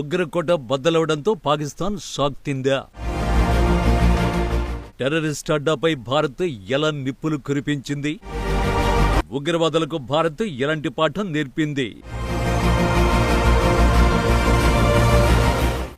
ఉగ్రకోట బద్దలవడంతో పాకిస్తాన్ షాక్ తిందా టెర్రరిస్ట్ అడ్డాపై భారత్ ఎలా నిప్పులు కురిపించింది? ఉగ్రవాదులకు భారత్ ఎలాంటి పాఠం నేర్పింది?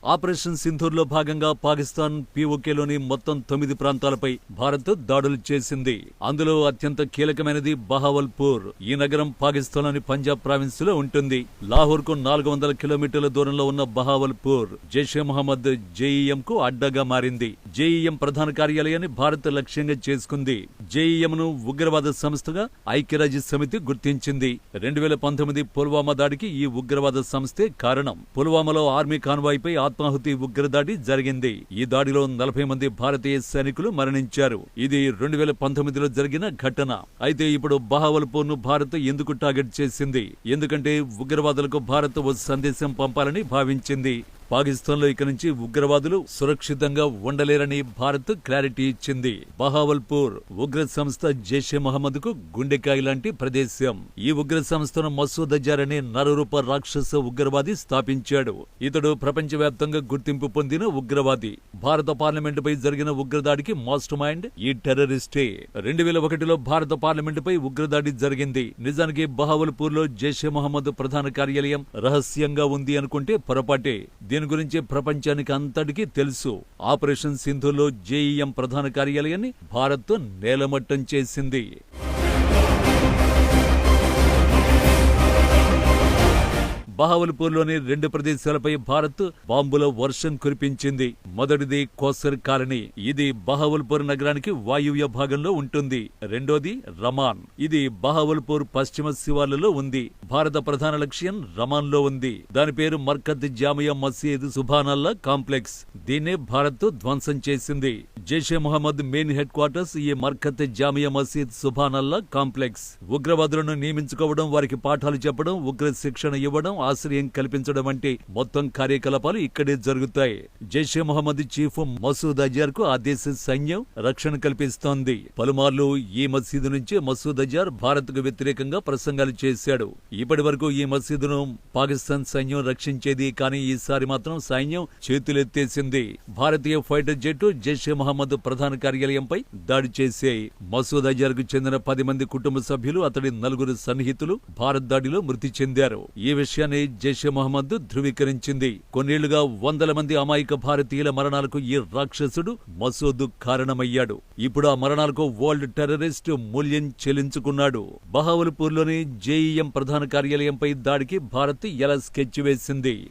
ఆపరేషన్ సింధూర్లో భాగంగా పాకిస్తాన్ పీఓకేలోని మొత్తం తొమ్మిది ప్రాంతాలపై భారత్ దాడులు చేసింది. అందులో అత్యంత కీలకమైనది బహావల్పూర్. ఈ నగరం పాకిస్తాన్లోని పంజాబ్ ప్రావిన్స్లో ఉంటుంది. లాహోర్కు నాలుగు వందల కిలోమీటర్ల దూరంలో ఉన్న బహావల్పూర్ జైషే మహమ్మద్ జేఈఎం కు అడ్డాగా మారింది. జేఈఎం ప్రధాన కార్యాలయాన్ని భారత్ లక్ష్యంగా చేసుకుంది. జేఈఎం ను ఉగ్రవాద సంస్థగా ఐక్యరాజ్య సమితి గుర్తించింది. రెండు వేల పంతొమ్మిది పుల్వామా దాడికి ఈ ఉగ్రవాద సంస్థే కారణం. పుల్వామాలో ఆర్మీ కాన్వాయ్ పై ఆత్మాహుతి ఉగ్రదాడి జరిగింది. ఈ దాడిలో నలభై మంది భారతీయ సైనికులు మరణించారు. ఇది రెండు వేల పంతొమ్మిదిలో జరిగిన ఘటన. అయితే ఇప్పుడు బహావల్పూర్ను భారత్ ఎందుకు టార్గెట్ చేసింది? ఎందుకంటే ఉగ్రవాదులకు భారత్ ఓ సందేశం పంపాలని భావించింది. పాకిస్తాన్లో ఇక నుంచి ఉగ్రవాదులు సురక్షితంగా ఉండలేరని భారత్ క్లారిటీ ఇచ్చింది. బహావల్పూర్ ఉగ్ర సంస్థ జైషే మహమ్మద్కు గుండెకాయ లాంటి ప్రదేశం. ఈ ఉగ్ర సంస్థను మసూద్ అజార్ అనే నరరూప రాక్షస ఉగ్రవాది స్థాపించాడు. ఇతడు ప్రపంచవ్యాప్తంగా గుర్తింపు పొందిన ఉగ్రవాది. భారత పార్లమెంటుపై జరిగిన ఉగ్రదాడికి మాస్టర్ మైండ్ ఈ టెర్రరిస్టే. రెండు వేల ఒకటిలో భారత పార్లమెంటుపై ఉగ్రదాడి జరిగింది. నిజానికి బహావల్పూర్లో జైషే మహమ్మద్ ప్రధాన కార్యాలయం రహస్యంగా ఉంది అనుకుంటే పొరపాటే. దీని గురించి ప్రపంచానికి అంతటికీ తెలుసు. ఆపరేషన్ సింధులో జేఈఎం ప్రధాన కార్యాలయాన్ని భారత్ నేలమట్టం చేసింది. బహావల్పూర్లోని రెండు ప్రదేశాలపై భారత్ బాంబుల వర్షం కురిపించింది. మొదటిది కోసర్ కాలనీ. ఇది బహావల్పూర్ నగరానికి వాయువ్య భాగంలో ఉంటుంది. రెండోది రమాన్. ఇది బహావల్పూర్ పశ్చిమ శివార్లలో ఉంది. భారత ప్రధాన లక్ష్యం రమాన్లో ఉంది. దాని పేరు మర్కత్ జామియా మసీద్ సుభానల్లా కాంప్లెక్స్. దీన్నే భారత్ ధ్వంసం చేసింది. Jaish-e Mohammed main headquarters ఈ మర్కత్ జామియా మసీద్ సుభానల్లా కాంప్లెక్స్. ఉగ్రవాదులను నియమించుకోవడం వారికి పాఠాలు చెప్పడం ఉగ్ర శిక్షణ ఇవ్వడం ఆశ్రయం కల్పించడం వంటి మొత్తం కార్యకలాపాలు ఇక్కడే జరుగుతాయి. జైషే మొహమ్మద్ చీఫ్ మసూద్ అజార్కు ఆ దేశ సైన్యం రక్షణ కల్పిస్తోంది. పలుమార్లు ఈ మసీదు నుంచి మసూద్ అజార్ భారత్కు వ్యతిరేకంగా ప్రసంగాలు చేశాడు. ఇప్పటి వరకు ఈ మసీదును పాకిస్తాన్ సైన్యం రక్షించేది కానీ ఈసారి మాత్రం సైన్యం చేతులెత్తేసింది. భారతీయ ఫైటర్ జెట్ జైషే మహమ్మద్ ప్రధాన కార్యాలయంపై దాడి చేశాయి మసూద్ అజార్కు చెందిన పది మంది కుటుంబ సభ్యులు అతడి నలుగురు సన్నిహితులు భారత్ దాడిలో మృతి చెందారు. ఈ విషయాన్ని జైషే మహమ్మద్ ధృవీకరించింది. కొన్నేళ్ళుగా వందల మంది అమాయక భారతీయుల మరణాలకు ఈ రాక్షసుడు మసూద్ కారణమయ్యాడు. ఇప్పుడు ఆ మరణాలకు వరల్డ్ టెర్రరిస్ట్ మూల్యం చెల్లించుకున్నాడు. బహావల్పూర్లోని జేఈఎం ప్రధాన కార్యాలయంపై దాడికి భారత్ ఎలా స్కెచ్ వేసింది?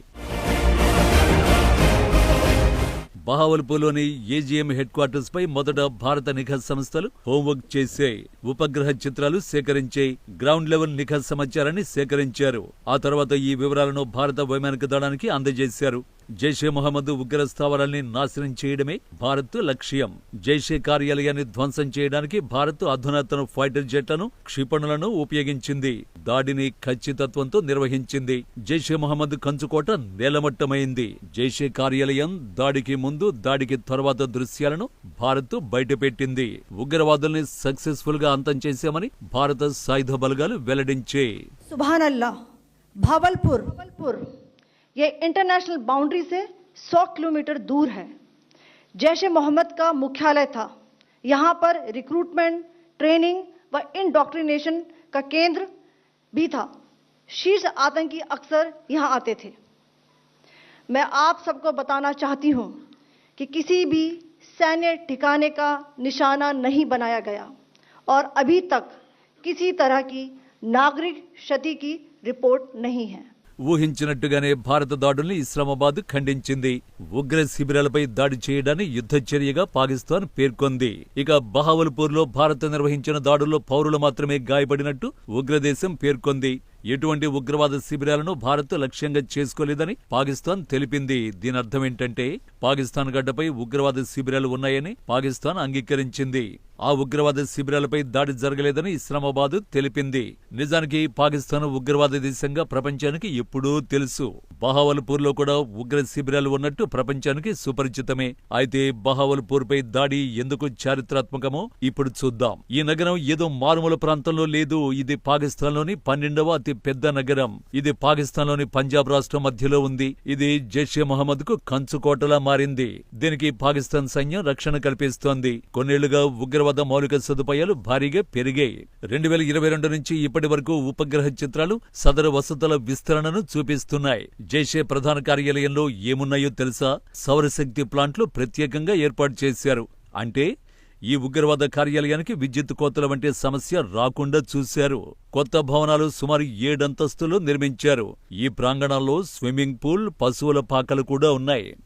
బహావల్పూర్లోని ఏజీఎం హెడ్ క్వార్టర్స్ పై మొదట భారత నిఘా సంస్థలు హోంవర్క్ చేసే ఉపగ్రహ చిత్రాలు సేకరించే గ్రౌండ్ లెవెల్ నిఘా సమాచారాన్ని సేకరించారు. ఆ తర్వాత ఈ వివరాలను భారత వైమానిక దళానికి అందజేశారు. జైషే మహమ్మద్ ఉగ్ర స్థావరాల్ని నాశనం చేయడమే భారత్ లక్ష్యం. జైషే కార్యాలయాన్ని ధ్వంసం చేయడానికి భారత్ అధునాతన ఫైటర్ జెట్లను క్షిపణులను ఉపయోగించింది. దాడిని ఖచ్చితత్వంతో నిర్వహించింది. జైషే మహమ్మద్ కంచుకోట నేలమట్టమైంది. జైషే కార్యాలయం దాడికి ముందు దాడికి తర్వాత దృశ్యాలను భారత్ బయటపెట్టింది. ఉగ్రవాదుల్ని సక్సెస్ఫుల్గా అంతం చేశామని భారత సాయుధ బలగాలు వెల్లడించే. భవల్పూర్ భవల్పూర్. ये इंटरनेशनल बाउंड्री से 100 किलोमीटर दूर है। जैश मोहम्मद का मुख्यालय था। यहाँ पर रिक्रूटमेंट ट्रेनिंग व इंडॉक्ट्रिनेशन का केंद्र भी था। शीर्ष आतंकी अक्सर यहाँ आते थे। मैं आप सबको बताना चाहती हूँ कि किसी भी सैन्य ठिकाने का निशाना नहीं बनाया गया और अभी तक किसी तरह की नागरिक क्षति की रिपोर्ट नहीं है। ఊహించినట్టుగానే భారత దాడుల్ని ఇస్లామాబాద్ ఖండించింది. ఉగ్ర శిబిరాలపై దాడి చేయడాన్ని యుద్ధ చర్యగా పాకిస్తాన్ పేర్కొంది. ఇక బహావల్పూర్లో భారత్ నిర్వహించిన దాడుల్లో పౌరులు మాత్రమే గాయపడినట్టు ఉగ్రదేశం పేర్కొంది. ఎటువంటి ఉగ్రవాద శిబిరాలను భారత్ లక్ష్యంగా చేసుకోలేదని పాకిస్తాన్ తెలిపింది. దీని అర్థం ఏంటంటే పాకిస్తాన్ గడ్డపై ఉగ్రవాద శిబిరాలు ఉన్నాయని పాకిస్తాన్ అంగీకరించింది. ఆ ఉగ్రవాద శిబిరాలపై దాడి జరగలేదని ఇస్లామాబాద్ తెలిపింది. నిజానికి పాకిస్తాన్ ఉగ్రవాద దేశంగా ప్రపంచానికి ఎప్పుడూ తెలుసు. బహావల్పూర్లో కూడా ఉగ్ర శిబిరాలు ఉన్నట్టు ప్రపంచానికి సుపరిచితమే. అయితే బహావల్పూర్ పై దాడి ఎందుకు చారిత్రాత్మకమో ఇప్పుడు చూద్దాం. ఈ నగరం ఏదో మారుమూల ప్రాంతంలో లేదు. ఇది పాకిస్తాన్లోని పన్నెండవ అతి అతి పెద్ద నగరం. ఇది పాకిస్తాన్లోని పంజాబ్ రాష్ట్రం మధ్యలో ఉంది. ఇది జైషే మహమ్మద్కు కంచుకోటలా మారింది. దీనికి పాకిస్తాన్ సైన్యం రక్షణ కల్పిస్తోంది. కొన్నేళ్ళుగా ఉగ్రవాద మౌలిక సదుపాయాలు భారీగా పెరిగాయి. రెండు వేల ఇరవై రెండు నుంచి ఇప్పటి వరకు ఉపగ్రహ చిత్రాలు సదరు వసతుల విస్తరణను చూపిస్తున్నాయి. జైషే ప్రధాన కార్యాలయంలో ఏమున్నాయో తెలుసా? సౌరశక్తి ప్లాంట్లు ప్రత్యేకంగా ఏర్పాటు చేశారు. అంటే ఈ ఉగ్రవాద కార్యాలయానికి విద్యుత్ కోతల వంటి సమస్య రాకుండా చూశారు. కొత్త భవనాలు సుమారు ఏడంతస్తులు నిర్మించారు. ఈ ప్రాంగణాల్లో స్విమ్మింగ్ పూల్ పశువుల పాకలు కూడా ఉన్నాయి.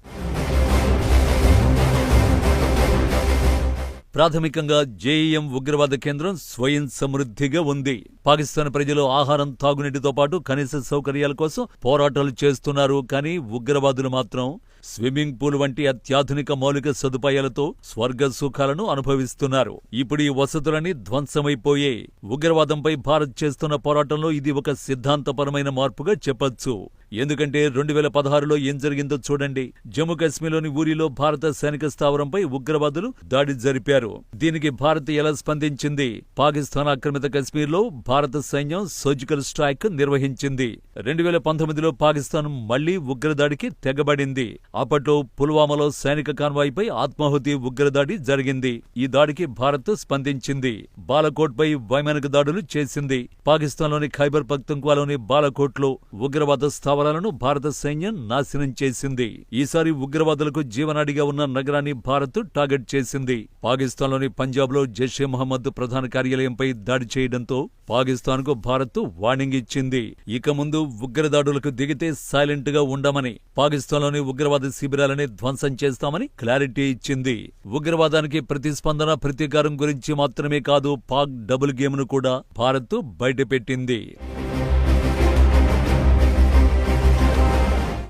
ప్రాథమికంగా జేఈఎం ఉగ్రవాద కేంద్రం స్వయం సమృద్ధిగా ఉంది. పాకిస్తాన్ ప్రజలు ఆహారం తాగునీటితో పాటు కనీస సౌకర్యాల కోసం పోరాటాలు చేస్తున్నారు. కానీ ఉగ్రవాదులు మాత్రం స్విమ్మింగ్ పూల్ వంటి అత్యాధునిక మౌలిక సదుపాయాలతో స్వర్గ సుఖాలను అనుభవిస్తున్నారు. ఇప్పుడు ఈ వసతులన్నీ ధ్వంసమైపోయే. ఉగ్రవాదంపై భారత్ చేస్తున్న పోరాటంలో ఇది ఒక సిద్ధాంతపరమైన మార్పుగా చెప్పొచ్చు. ఎందుకంటే రెండు వేల పదహారులో ఏం జరిగిందో చూడండి. జమ్మూ కాశ్మీర్లోని ఊరిలో భారత సైనిక స్థావరంపై ఉగ్రవాదులు దాడి జరిపారు. దీనికి భారత్ ఎలా స్పందించింది? పాకిస్తాన్ ఆక్రమిత కాశ్మీర్లో భారత సైన్యం సర్జికల్ స్ట్రైక్ నిర్వహించింది. రెండు వేల పంతొమ్మిదిలో పాకిస్తాన్ మళ్ళీ ఉగ్రదాడికి తెగబడింది. అప్పట్లో పుల్వామాలో సైనిక కాన్వాయ్పై ఆత్మాహుతి ఉగ్రదాడి జరిగింది. ఈ దాడికి భారత్ స్పందించింది. బాలకోట్పై వైమానిక దాడులు చేసింది. పాకిస్తాన్లోని ఖైబర్ పఖ్తుంక్వాలోని బాలకోట్లో ఉగ్రవాద స్థావరాలను భారత సైన్యం నాశనం చేసింది. ఈసారి ఉగ్రవాదులకు జీవనాడిగా ఉన్న నగరాన్ని భారత్ టార్గెట్ చేసింది. పాకిస్తాన్లోని పంజాబ్లో జైషే మహమ్మద్ ప్రధాన కార్యాలయంపై దాడి చేయడంతో పాకిస్తాన్కు భారత్ వార్నింగ్ ఇచ్చింది. ఇక ముందు ఉగ్రదాడులకు దిగితే సైలెంట్గా ఉండమని పాకిస్తాన్లోని ఉగ్రవాద శిబిరాలని ధ్వంసం చేస్తామని క్లారిటీ ఇచ్చింది. ఉగ్రవాదానికి ప్రతిస్పందన ప్రతీకారం గురించి మాత్రమే కాదు పాక్ డబుల్ గేమ్ను కూడా భారత్ బయటపెట్టింది.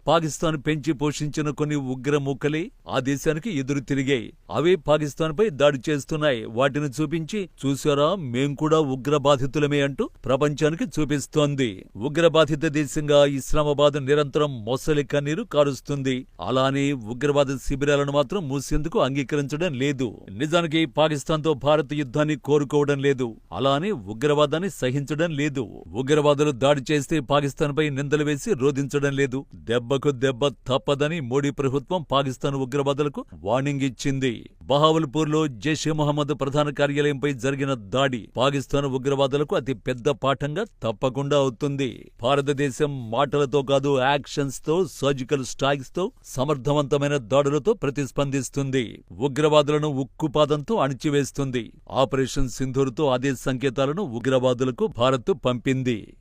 పాకిస్తాన్ పెంచి పోషించిన కొన్ని ఉగ్ర మూకలే ఆ దేశానికి ఎదురు తిరిగాయి. అవే పాకిస్తాన్పై దాడి చేస్తున్నాయి. వాటిని చూపించి చూసారా మేం కూడా ఉగ్ర బాధితులమే అంటూ ప్రపంచానికి చూపిస్తోంది. ఉగ్ర బాధిత దేశంగా ఇస్లామాబాద్ నిరంతరం మొసలి కన్నీరు కారుస్తుంది. అలానే ఉగ్రవాద శిబిరాలను మాత్రం మూసేందుకు అంగీకరించడం లేదు. నిజానికి పాకిస్తాన్తో భారత్ యుద్ధాన్ని కోరుకోవడం లేదు. అలానే ఉగ్రవాదాన్ని సహించడం లేదు. ఉగ్రవాదులు దాడి చేస్తే పాకిస్తాన్పై నిందలు వేసి రోధించడం లేదు. దెబ్బ దెబ్బకు దెబ్బ తప్పదని మోడీ ప్రభుత్వం పాకిస్తాన్ ఉగ్రవాదులకు వార్నింగ్ ఇచ్చింది. బహావల్పూర్లో జైషే మహమ్మద్ ప్రధాన కార్యాలయంపై జరిగిన దాడి పాకిస్తాన్ ఉగ్రవాదులకు అతి పెద్ద పాఠంగా తప్పకుండా అవుతుంది. భారతదేశం మాటలతో కాదు యాక్షన్స్తో సర్జికల్ స్ట్రైక్స్తో సమర్థవంతమైన దాడులతో ప్రతిస్పందిస్తుంది. ఉగ్రవాదులను ఉక్కుపాదంతో అణిచివేస్తుంది. ఆపరేషన్ సింధూర్తో అదే సంకేతాలను ఉగ్రవాదులకు భారత్ పంపింది.